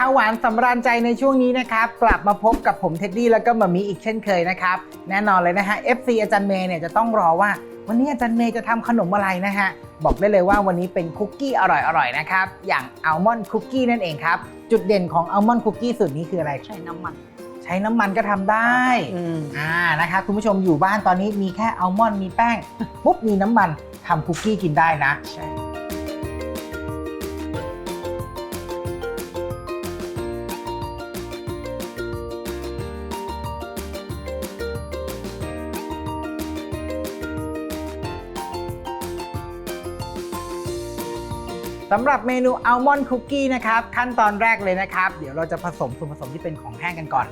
ข้าวหวานสำราญใจในช่วงนี้นะครับ กลับมาพบกับผมเท็ดดี้แล้วก็มามีอีกเช่นเคยนะครับ แน่นอนเลยนะฮะ FC อาจารย์เมย์เนี่ยจะต้องรอว่า วันนี้อาจารย์เมย์จะทำขนมอะไรนะฮะ บอกได้เลยว่าวันนี้เป็นคุกกี้อร่อยๆนะครับ อย่างอัลมอนด์คุกกี้นั่นเองครับ จุดเด่นของอัลมอนด์คุกกี้สูตรนี้คืออะไร ใช้น้ำมัน ใช้น้ำมันก็ทำได้อืมอ่านะครับคุณผู้ชมอยู่บ้านตอนนี้มีแค่อัลมอนด์มีแป้งปุ๊บมีน้ำมันทำคุกกี้กินได้นะใช่ สำหรับเมนูอัลมอนด์คุกกี้นะครับขั้นตอนแรกเลยนะครับ เดี๋ยวเราจะผสมส่วนผสมที่เป็นของแห้งกันก่อน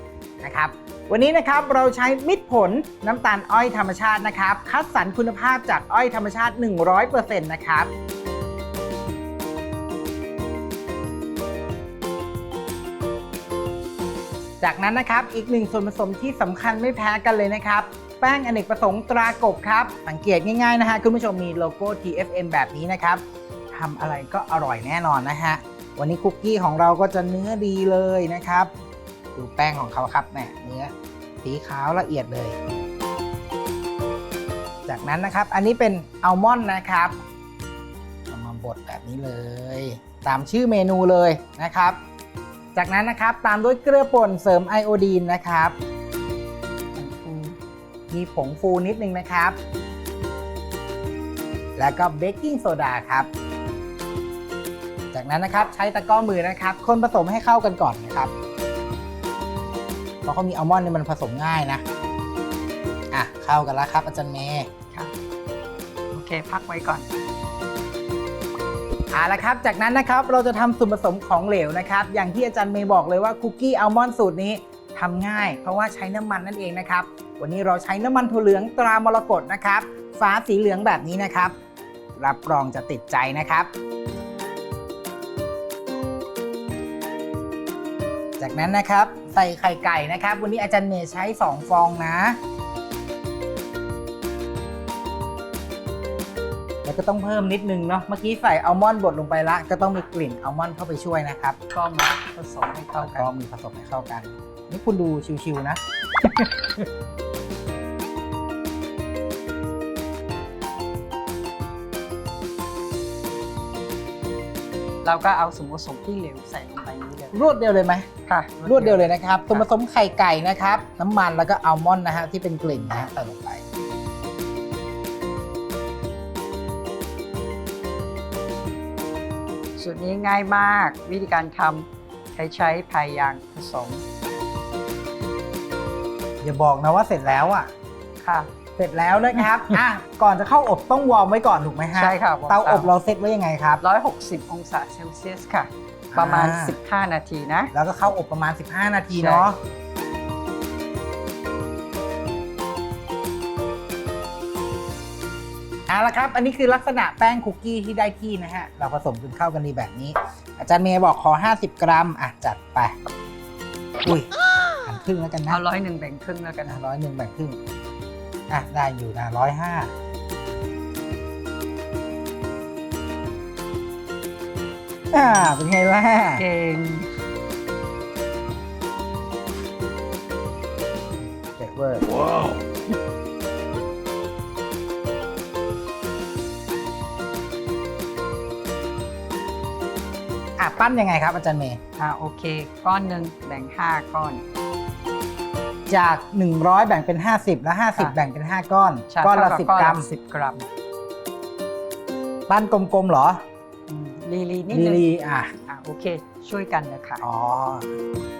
นะครับวันนี้นะครับเราใช้มิตรผลน้ำตาลอ้อยธรรมชาตินะครับ คัดสรรคุณภาพจากอ้อยธรรมชาติ 100%นะครับจากนั้นนะครับอีกหนึ่งส่วนผสมที่สำคัญไม่แพ้กันเลยนะครับ แป้งอเนกประสงค์ตรากบครับ สังเกตง่ายๆนะฮะคุณผู้ชมมีโลโก้ TFM แบบนี้นะครับ ทำอะไรก็อร่อยแน่นอนนะฮะ วันนี้คุกกี้ของเราก็จะเนื้อดีเลยนะครับ ดูแป้งของเขาครับแหมเนื้อสีขาวละเอียดเลย จากนั้นนะครับอันนี้เป็นอัลมอนด์นะครับเอามาบดแบบนี้เลย ตามชื่อเมนูเลยนะครับ จากนั้นนะครับตามด้วยเกลือป่นเสริมไอโอดีนนะครับมีผงฟูนิดนึงนะครับ แล้วก็เบกกิ้งโซดาครับ จากนั้นนะครับใช้ตะกร้อมือนะครับคนผสมให้เข้ากันก่อนนะครับเพราะเขามีอัลมอนด์เนี่ยมันผสมง่ายนะอะเข้ากันแล้วครับ อาจารย์เมย์ครับโอเค พักไว้ก่อนเอาละครับ จากนั้นนะครับเราจะทำส่วนผสมของเหลวนะครับ อย่างที่อาจารย์เมย์บอกเลยว่าคุกกี้อัลมอนด์สูตรนี้ทำง่าย เพราะว่าใช้น้ำมันนั่นเองนะครับ วันนี้เราใช้น้ำมันถั่วเหลืองตรามรกตนะครับฟ้าสีเหลืองแบบนี้นะครับ รับรองจะติดใจนะครับ จากนั้นนะครับ ใส่ไข่ไก่นะครับ วันนี้อาจารย์เมย์ใช้ 2 ฟองนะ แล้วก็ต้องเพิ่มนิดนึงเนาะเมื่อกี้ใส่อัลมอนด์บดลงไปละก็ต้องมีกลิ่นอัลมอนด์เข้าไปช่วยนะครับ ก็มาผสมให้เข้ากัก็นมีผสมให้เข้ากัน นี่คุณดูชิวๆนะเราก็เอาส่วนผสมที่เหลวใส่ลงไปนี้เลย รวดเดียวเลยไหมค่ะ รวดเดียวเลยนะครับส่วนผสมไข่ไก่นะครับ น้ำมันแล้วก็อัลมอนด์นะฮะที่เป็นกลิ่นนะฮะใส่ลงไปสูตรนี้ง่ายมากวิธีการทำใช้ใช้พายยางผสมอย่าบอกนะว่าเสร็จแล้วอะค่ะ เสร็จแล้วนะครับอะก่อนจะเข้าอบต้องวอร์มไว้ก่อนถูกไหมฮะใช่ค่ะเตาอบเราเซตไว้ยังไงครับ 160 องศาเซลเซียสค่ะ ประมาณ อ่า15 นาทีนะ แล้วก็เข้าอบประมาณ 15 นาทีใช่เนาะเอาละครับ อันนี้คือลักษณะแป้งคุกกี้ที่ได้ที่นะฮะ เราผสมจนเข้ากันดีแบบนี้ อาจารย์เมย์บอกขอ 50 กรัม อะ จัดไป อุ้ยหันครึ่งแล้วกันนะเอาร้อยหนึ่งแบ่งครึ่งแล้วกันนะนะร้อยหนึ่งแบ่งครึ่ง อะ ได้อยู่นะร้อยห้า อ่าเป็นไงล่ะเก่งเด็ดเวอร์อะปั้นยังไงครับอาจารย์เมย์อ่าโอเค ก้อนหนึ่งแบ่ง 5 ก้อน จาก 100 แบ่งเป็น 50 แล้ว50ค่ะแบ่งเป็น 5 ก้อนใช่ก้อนละเท่า10 กรัม 10 กรัม ปั้นกลมๆเหรออืม ลีลีนิดลีนึงลีอะอ่าโอเค ช่วยกันนะคะ อ๋ออ๋อ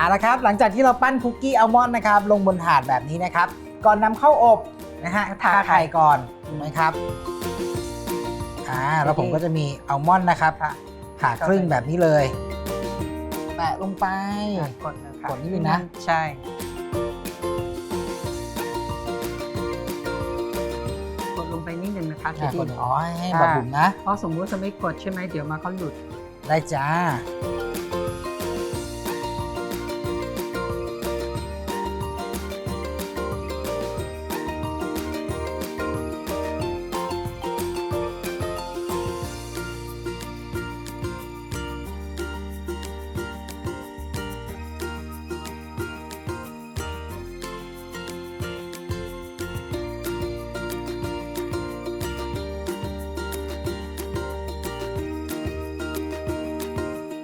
เอาละครับหลังจากที่เราปั้นคุกกี้อัลมอนด์นะครับลงบนถาดแบบนี้นะครับ ก่อนนำเข้าอบนะฮะทาไข่ก่อนถูกไหมครับอ่าแล้วผมก็จะมีอัลมอนด์นะครับค่ะผ่าครึ่งแบบนี้เลยแปะลงไปอะกดเลยค่ะกดนิดนึงนะใช่กดลงไปนิดนึงนะคะอะที่กดอ๋อให้แบบบุ๋มนะเพราะสมมติจะไม่กดใช่ไหมเดี๋ยวมาเขาหลุดได้จ้า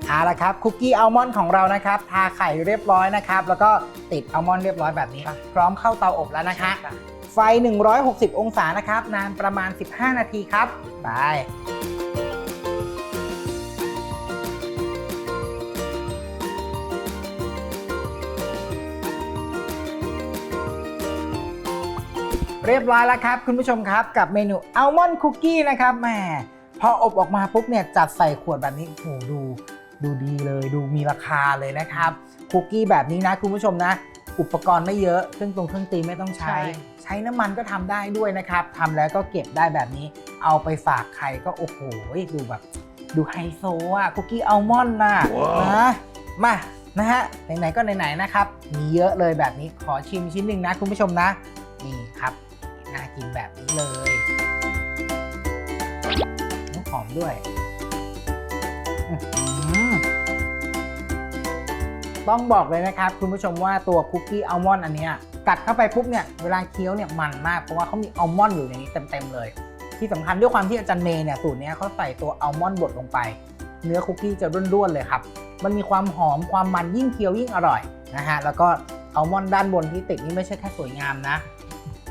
เอาละครับคุกกี้อัลมอนด์ของเรานะครับทาไข่เรียบร้อยนะครับ แล้วก็ติดอัลมอนด์เรียบร้อยแบบนี้ค่ะพร้อมเข้าเตาอบแล้วนะคะไฟ 160 องศานะครับ นานประมาณ 15 นาทีครับ ไป เรียบร้อยแล้วครับ คุณผู้ชมครับกับเมนูอัลมอนด์คุกกี้นะครับแหมพออบออกมาปุ๊บเนี่ย จัดใส่ขวดแบบนี้โอ้โหดู ดูดีเลยดูมีราคาเลยนะครับคุกกี้แบบนี้นะคุณผู้ชมนะ อุปกรณ์ไม่เยอะเครื่องตรงเครื่องตีไม่ต้องใช้ ใช่ ใช้น้ำมันก็ทำได้ด้วยนะครับทำแล้วก็เก็บได้แบบนี้ เอาไปฝากใครก็โอ้โหดูแบบ ดูไฮโซอะคุกกี้อัลมอนด์น่ะนะมานะฮะไหนๆก็ไหนๆนะครับมีเยอะเลยแบบนี้ขอชิมชิ้นหนึ่งนะคุณผู้ชมนะนี่ครับน่ากินแบบนี้เลยน้ำหอมด้วย อื้อหือ ต้องบอกเลยนะครับ คุณผู้ชมว่าตัวคุกกี้อัลมอนด์อันเนี้ยกัดเข้าไปปุ๊บเนี่ยเวลาเคี้ยวเนี่ยมันมากเพราะว่าเขามีอัลมอนด์อยู่ในนี้เต็มๆเลย ที่สำคัญด้วยความที่อาจารย์เมย์เนี่ยสูตรนี้เขาใส่ตัวอัลมอนด์บดลงไป เนื้อคุกกี้จะร่วนๆเลยครับมันมีความหอมความมันยิ่งเคี้ยวยิ่งอร่อยนะฮะแล้วก็อัลมอนด์ด้านบนที่ติดนี่ไม่ใช่แค่สวยงามนะ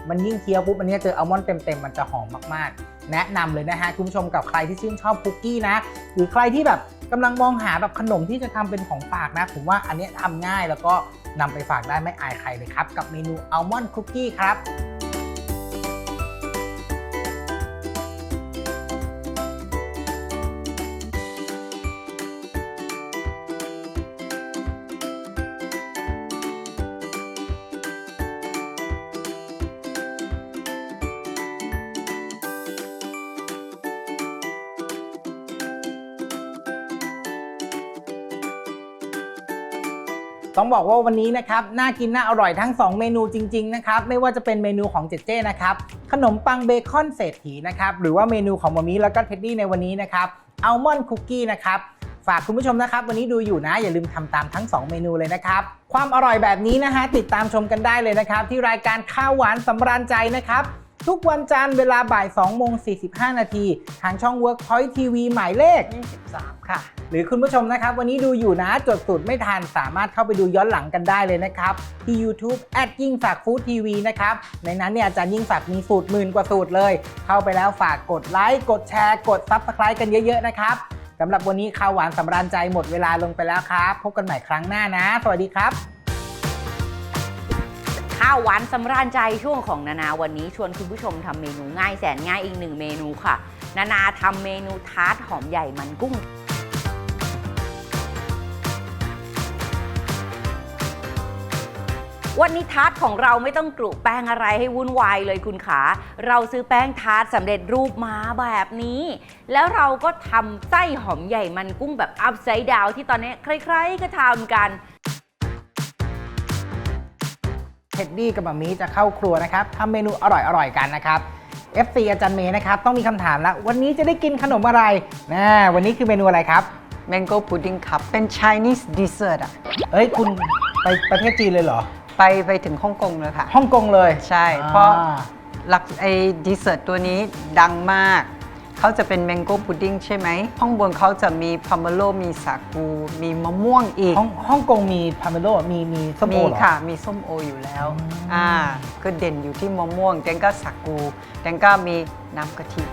มันยิ่งเคี้ยวปุ๊บอันนี้เจออัลมอนด์เต็มๆมันจะหอมมากๆ แนะนำเลยนะฮะคุณผู้ชมกับใครที่ชื่นชอบคุกกี้นะ หรือใครที่แบบกำลังมองหาแบบขนมที่จะทำเป็นของฝากนะ ผมว่าอันนี้ยทำง่ายแล้วก็นำไปฝากได้ไม่อายใครเลยครับ กับเมนูอัลมอนด์คุกกี้ครับ ต้องบอกว่าวันนี้นะครับน่ากินน่าอร่อยทั้ง 2 เมนูจริง ๆ นะครับ ไม่ว่าจะเป็นเมนูของเจเจนะครับขนมปังเบคอนเศรษฐีนะครับหรือว่าเมนูของมามีแล้วก็เท็ดดี้ในวันนี้นะครับอัลมอนด์คุกกี้นะครับฝากคุณผู้ชมนะครับ วันนี้ดูอยู่นะ อย่าลืมทำตามทั้ง 2 เมนูเลยนะครับ ความอร่อยแบบนี้นะฮะติดตามชมกันได้เลยนะครับ ที่รายการข้าวหวานสำราญใจนะครับ ทุกวันจันทร์เวลาบ่าย2โมง45 นาทีทางช่อง Workpoint TV หมายเลข 23 ค่ะ หรือคุณผู้ชมนะครับ วันนี้ดูอยู่นะจดสูตรไม่ทันสามารถเข้าไปดูย้อนหลังกันได้เลยนะครับ ที่ YouTube แอดยิ่งศักดิ์ฟู้ดทีวีนะครับ ในนั้นเนี่ยอาจารย์ยิ่งศักดิ์มีสูตรหมื่นกว่าสูตรเลย เข้าไปแล้วฝากกดไลค์กดแชร์กด Subscribe กันเยอะๆนะครับสำหรับวันนี้ข้าวหวานสำราญใจหมดเวลาลงไปแล้วครับ พบกันใหม่ครั้งหน้านะ สวัสดีครับ้าวหวานสำราญใจช่วงของนานาวันนี้ชวนคุณผู้ชมทำเมนูง่ายแสนง่ายอีกหนึ่งเมนูค่ะ นานาทำเมนูทาร์ตหอมใหญ่มันกุ้ง วันนี้ทาร์ตของเราไม่ต้องกรุแป้งอะไรให้วุ่นวายเลยคุณขา เราซื้อแป้งทาร์ตสำเร็จรูปมาแบบนี้ แล้วเราก็ทำไส้หอมใหญ่มันกุ้งแบบอัพไซด์ดาวที่ตอนนี้ใครๆก็ทำกัน เท็ดดี้กับมามีจะเข้าครัวนะครับทำเมนูอร่อยๆกันนะครับ FC อาจารย์เมย์นะครับต้องมีคำถามแล้ว วันนี้จะได้กินขนมอะไรนะวันนี้คือเมนูอะไรครับ Mango Pudding ครับ เป็น Chinese dessert อะ เอ้ยคุณไปประเทศจีนเลยเหรอ ไปไปถึงฮ่องกงเลยค่ะ ฮ่องกงเลย ใช่อ่าเพราะหลักไอ้ดีเซอร์ตัวนี้ดังมาก เขาจะเป็น Mango Pudding ใช่ไหมข้างบนเขาจะมีพาเมโลมีสาคูมีมะม่วงอีกฮ่องฮ่องกงมีพาเมโลมีมีส้มโอมีเหรอ ค่ะมีส้มโออยู่แล้วอืม อ่าก็เด่นอยู่ที่มะม่วงแตงก็สาคูแตงก็มีน้ำกะทิ